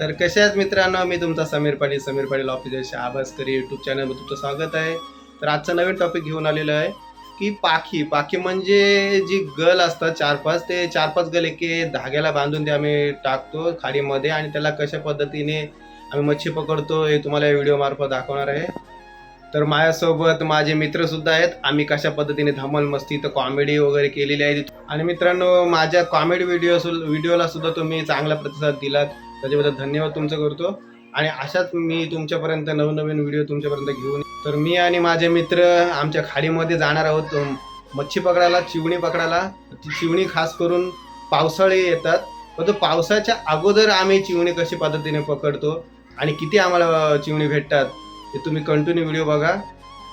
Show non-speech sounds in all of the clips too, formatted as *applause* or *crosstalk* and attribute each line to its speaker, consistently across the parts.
Speaker 1: तर कशा आहेत मित्रांनो? मी तुमचा समीर पाटील समीर पाटील ऑफिसर आभासकरी यूट्यूब चॅनलमध्ये तुमचं स्वागत आहे. तर आजचा नवीन टॉपिक घेऊन आलेलो आहे की पाखी. पाखी म्हणजे जी गल असतात चार पाच ते चार पाच गल एके धाग्याला बांधून ते आम्ही टाकतो खाडीमध्ये आणि त्याला कशा पद्धतीने आम्ही मच्छी पकडतो हे तुम्हाला या व्हिडिओ मार्फत दाखवणार आहे. तर माझ्यासोबत माझे मित्र सुद्धा आहेत. आम्ही कशा पद्धतीने धमाल मस्ती तर कॉमेडी वगैरे केलेली आहे. आणि मित्रांनो माझ्या कॉमेडी व्हिडिओ व्हिडिओला सुद्धा तुम्ही चांगला प्रतिसाद दिलात. त्याच्याबद्दल धन्यवाद तुमचं करतो. आणि अशाच मी तुमच्यापर्यंत नवनवीन व्हिडिओ तुमच्यापर्यंत घेऊन तर मी आणि माझे मित्र आमच्या खाडीमध्ये जाणार आहोत मच्छी पकडायला चिवणी पकडायला. ती चिवणी खास करून पावसाळी येतात. परंतु पावसाच्या अगोदर आम्ही चिवणी कशी पद्धतीने पकडतो आणि किती आम्हाला चिवणी भेटतात ते तुम्ही कंटिन्यू व्हिडिओ बघा.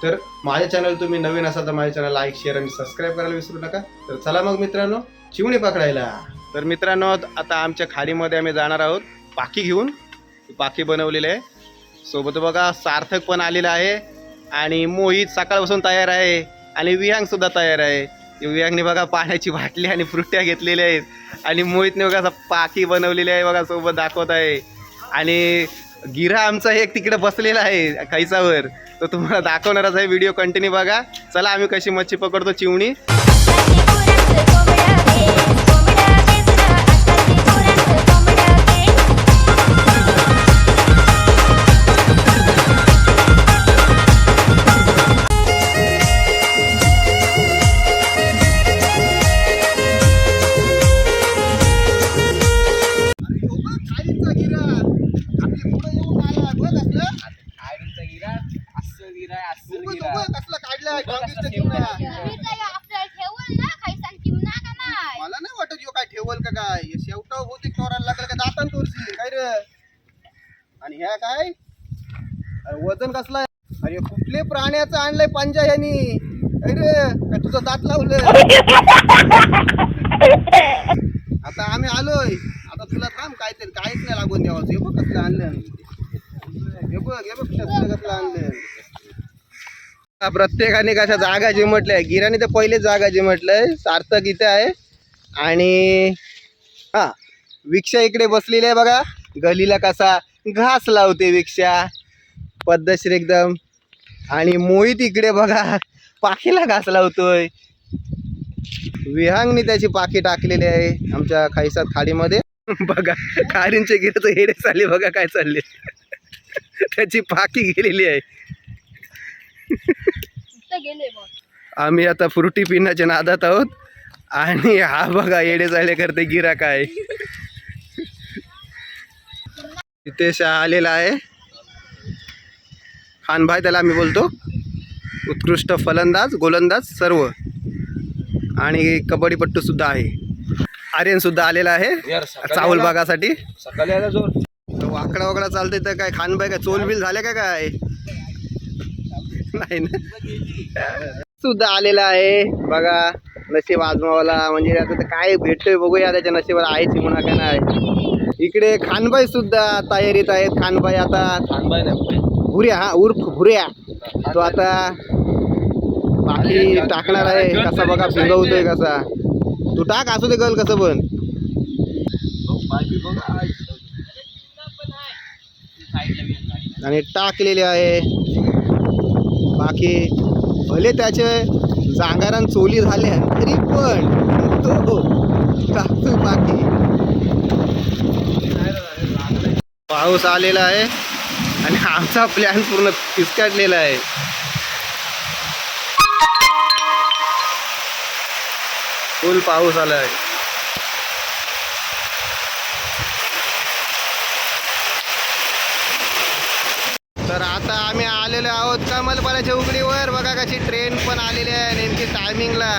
Speaker 1: तर माझ्या चॅनल तुम्ही नवीन असाल तर माझ्या चॅनल लाईक शेअर आणि सबस्क्राईब करायला विसरू नका. तर चला मग मित्रांनो चिवणी पकडायला. तर मित्रांनो आता आमच्या खाडीमध्ये आम्ही जाणार आहोत पाखी घेऊन. पाखी बनवलेली आहे. सोबत बघा सार्थक पण आलेला आहे. आणि मोहित सकाळपासून तयार आहे. आणि विहांगसुद्धा तयार आहे. विहांगने बघा पाण्याची बाटली आणि फ्रुट्या घेतलेल्या आहेत. आणि मोहितने बघा असं पाखी बनवलेली आहे बघा सोबत दाखवत आहे. आणि गिरा आमचा एक तिकडे बसलेला आहे कैसावर तर तुम्हाला दाखवणारच आहे. व्हिडिओ कंटिन्यू बघा. चला आम्ही कशी मच्छी पकडतो चिवणी. हे शेवटा चोरायला लागलं का दातान तोरशी काय रे? आणि ह्या काय? अरे वजन कसला अरे कुठले प्राण्याचं आणलंय पंजा यांनी काय रे? काय तुझं दात लावलं आता आम्ही आलोय. आता तुला थांब काहीतरी काहीच नाही लागून द्यावाचं हे बघ कसलं आणलं हे बघ हे बघ कसलं कसलं आणलं प्रत्येकाने कशा जागा जिमटल्या. गिराने तर पहिले जागा जिमटलंय. सार्थक इथे आहे. आणि हा. विक्षा इकडे बसलेली आहे बघा. गलीला कसा घास लावते विक्षा. पद्धतशीर एकदम. आणि मोहित इकडे बघा पाखीला घास लावतोय. विहांगने त्याची पाखी टाकलेली आहे आमच्या खाईसात खाडीमध्ये. बघा खारींचे गिरत हेडे चालले बघा काय चालले. त्याची पाखी गेलेली आहे. आम्ही आता फ्रुटी पिण्याच्या नादात आहोत. आणि हा बघा येडे चाले करते गिरा काय. नितेश आलेला आहे. खानभाई त्याला आम्ही बोलतो. उत्कृष्ट फलंदाज गोलंदाज सर्व. आणि कबड्डीपट्टू सुद्धा आहे. आर्यन सुद्धा आलेला आहे. चावल बागासाठी
Speaker 2: सकाळी आला जोर.
Speaker 1: वाकडा वाकडा चालते तर काय खानबाई काय चोलबिल झाले का काय? नाही ना. सुद्धा आलेला आहे. बघा नशीब आजमावाला. म्हणजे आता काय भेटतोय बघूया त्याच्या नशिबाला आहे चिमणा का नाही. इकडे खानबाई सुद्धा तयारीत आहेत. खानबाई आता
Speaker 2: खानबाई नाही
Speaker 1: भुऱ्या हा उर्फ भुऱ्या तो आता बाकी टाकणार आहे. कसा बघा भिंगवतोय कसा. तू टाक असू दे गल कसं पण. आणि टाकलेले आहे. बाकी भले त्याचे जांगारान चोली झाल्या तरी पण. तो टाकतोय बाकी. पाऊस आलेला आहे आणि आमचा प्लॅन पूर्ण पिसकाटलेला आहे. फुल पाऊस आला आहे तर आता आम्ही आलेलो आहोत कमलपाल्याच्या उघडीवर बघा कशी ट्रेन पण आलेली आहे नेमकी टायमिंगला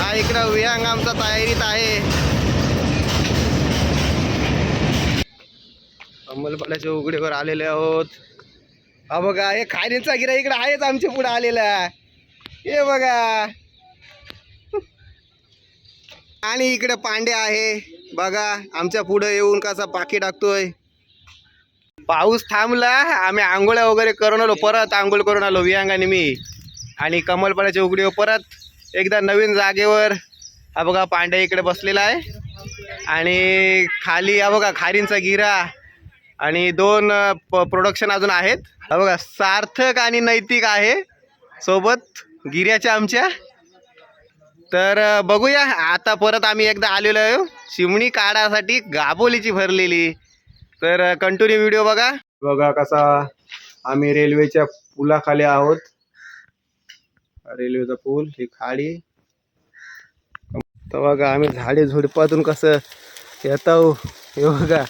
Speaker 1: हा इकडं विहांग आमचा तयारीत आहे. कमलपाल्याच्या उघडीवर आलेले आहोत. हा बघा हे खाण्याचा गिरा इकडे आहेच आमच्या पुढे आलेला. हे बघा. आणि इकडे पांडे आहे. बघा आमच्या पुढे येऊन कसा पाकी टाकतोय. पाऊस थांबला आम्ही आंघोळ्या वगैरे करून आलो परत आंघोळ करून आलो वियांगाने मी. आणि कमलपाड्याच्या उघडीवर परत एकदा नवीन जागेवर. हा बघा पांडे इकडे बसलेला आहे. आणि खाली हा बघा खारींचा गिरा. आणि दोन प्रोडक्शन अजून आहेत. बघा सार्थक आणि नैतिक आहे. सोबत गिर्याच्या आमच्या. तर बघूया. आता परत आम्ही एकदा आलेलो आहे. चिमणी काढासाठी गाबोलीची भरलेली. तर कंटिन्यू व्हिडिओ बघा. बघा कसा आम्ही रेल्वेच्या पुलाखाली आहोत. रेल्वेचा पूल ही खाडी. तर बघा आम्ही झाडे झुडपातून कसं येतो हे बघा.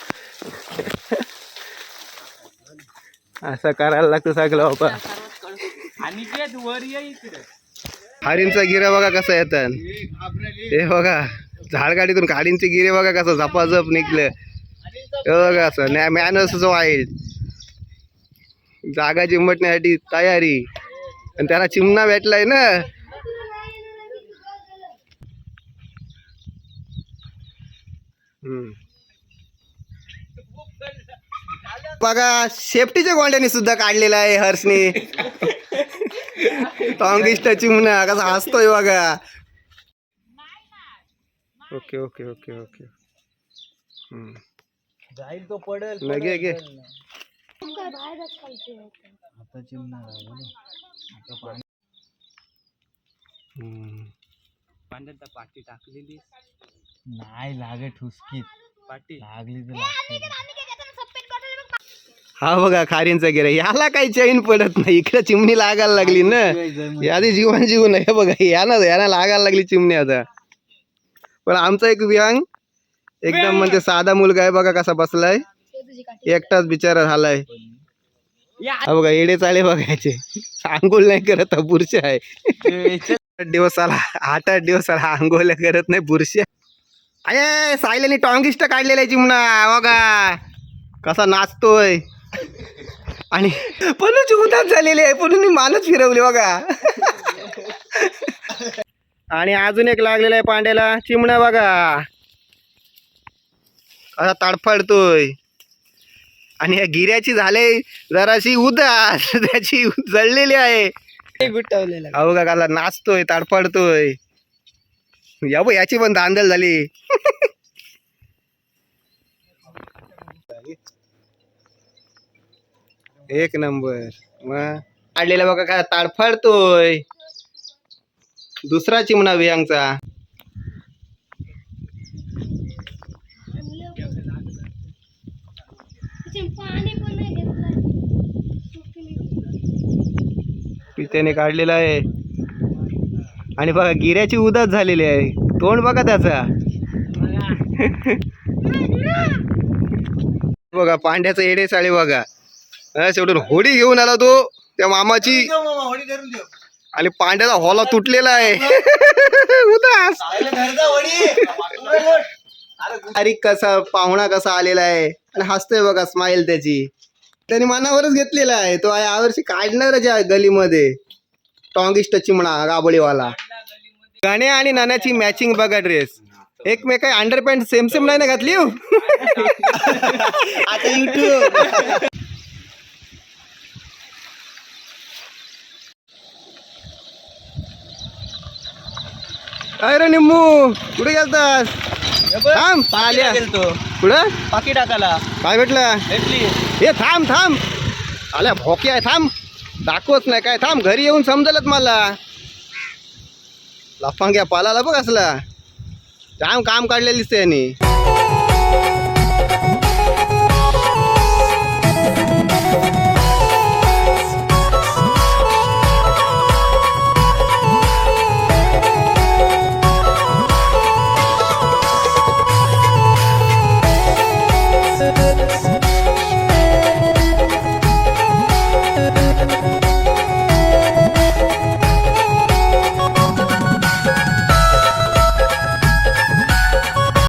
Speaker 1: असं करायला लागतं सगळं बाबा.
Speaker 2: आणि वर ये इकडे.
Speaker 1: खाडींचा गिरा बघा कसा येतात हे बघा झाडगाडीतून खाडींचे गिरे बघा कसं झपाझप निघलं. हे बघा असं मॅनर्स वाईल्ड जागा चिमटण्यासाठी तयारी. आणि त्याला चिमणा भेटलाय ना. हम्म. बघा शेफ्टीच्या गोंड्याने सुद्धा काढलेला आहे हर्षने. टॉंगिस्ट चिमणा कसा हसतोय बघा. Okay okay okay okay. हम्म.
Speaker 2: जाईल तो पडेल
Speaker 1: नाही, घे, घे.
Speaker 2: आता चिमणार आता पाणी
Speaker 1: हम्म.
Speaker 2: पाण्यात पाठी टाकलेली नाही लागे ठुसकीत. पाठी लागली तर
Speaker 1: हा बघा खारींचा गिरा याला काही चैन पडत नाही. इकडे चिमणी लागायला लागली ना. यादी जीवन जीवन आहे. बघा याना याना लागायला लागली चिमणी आता. पण आमचा एक विहांग एकदम म्हणजे साधा मुलगा आहे बघा कसा बसलाय. एकटाच बिचारा झालाय. हा बघा येडे चाले बघायचे आंघोळ नाही करत हा बुरशी आहे. आठ दिवसाला आठ आठ दिवसाला आंघोळ करत नाही बुरशी अरे सायल्याने टॉंगिस्ट काढलेला आहे चिमणा. बघा कसा नाचतोय. आणि पणूची उदास झालेली आहे. पणून मानच फिरवली बघा. आणि अजून एक लागलेला आहे पांड्याला. चिमणा बघा. असा ताडफाडतोय. आणि या गिऱ्याची झाले जराशी उदास. *laughs* त्याची जळलेली आहे.
Speaker 2: गुटवलेला
Speaker 1: अहो काला नाचतोय ताडफडतोय. या बो याची पण धांदल झाली. *laughs* एक नंबर. मग काढलेला बघा काय ताडफडतोय. दुसरा चिमणा वियांगचा
Speaker 3: पाणी पण नाही घेतलं
Speaker 1: त्याने काढलेला आहे. आणि बघा गिऱ्याची उदास झालेली आहे. तोंड बघा त्याचा. बघा. पांड्याचा येडे साडे बघा. शेवटून होडी घेऊन आला तो त्या मामाची. आणि पांड्याचा हॉला तुटलेला आहे. *laughs* उदास. अरे कसा पाहुणा कसा आलेला आहे? आणि हसतोय बघा स्माइल त्याची. त्याने मनावरच घेतलेला आहे. तो यावर्षी काढणारच आहे गलीमध्ये. टॉंगिस्ट चिमणा गाबळीवाला गाणे आणि नाण्याची मॅचिंग बघा ड्रेस एकमेक अंडर पॅन्ट सेम सेम नाही ना घातली हो? *laughs* आता युट्यूब अरे निम्मू? कुठे गेलतास? थांब. आल्या
Speaker 2: गेलतो.
Speaker 1: कुठं?
Speaker 2: पाकी टाकाला
Speaker 1: काय भेटलं?
Speaker 2: भेटली.
Speaker 1: हे थांब थांब. आल्या भोके आहे थांब. दाखवत नाही काय? थांब घरी येऊन समजलत मला. लफांग्या पालाला बघ असला. जाम काम काढलेलीच त्यांनी